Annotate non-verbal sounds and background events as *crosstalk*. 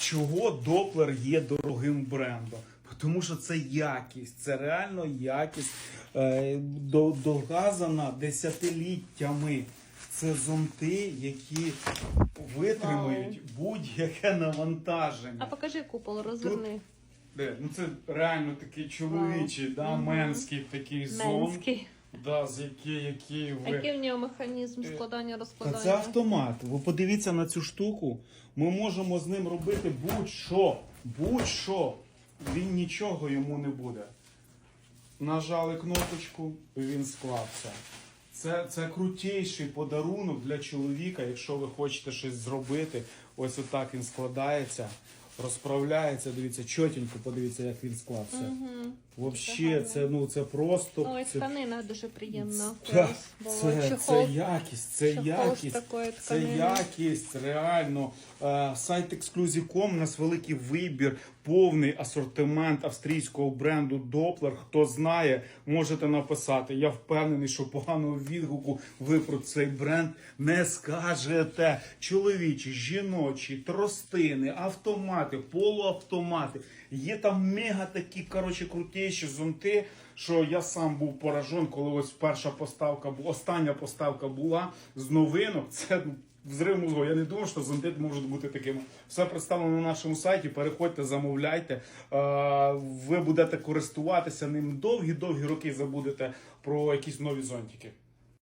чого Доплер є дорогим брендом? Тому що це якість, це реально якість, е, доказана десятиліттями. Це зонти, які витримають будь-яке навантаження. А покажи купол, розверни. Де? Ну це реально такий чоловічий, да, менський такий зон, Менський. Да, з який, який А ви. який в нього механізм складання Та розкладання? це автомат. Ви подивіться на цю штуку. Ми можемо з ним робити будь-що. Будь-що. Він нічого йому не буде. Нажали кнопочку, він склався. Це, це крутіший подарунок для чоловіка, якщо ви хочете щось зробити. Ось отак він складається, розправляється. Дивіться, чотенько, подивіться, як він склався. Угу. Взагалі, це, ну, це просто. Ой, це, тканина дуже приємна. Це, *laughs* чехол. це якість, це чехол якість. Це якість, реально. Е, Сайт Exclusive.com, у нас великий вибір, повний асортимент австрійського бренду Doppler. Хто знає, можете написати. Я впевнений, що поганого відгуку ви про цей бренд не скажете. Чоловічі, жіночі, тростини, автомати, полуавтомати. Є там мега такі коротше крутіші зонти. Що я сам був поражен, коли ось перша поставка остання поставка була з новинок. *laughs* Це взрив мозгу. Я не думав, що зонти можуть бути такими. Все представлено на нашому сайті. Переходьте, замовляйте. Е, Ви будете користуватися ним довгі-довгі роки. Забудете про якісь нові зонтики.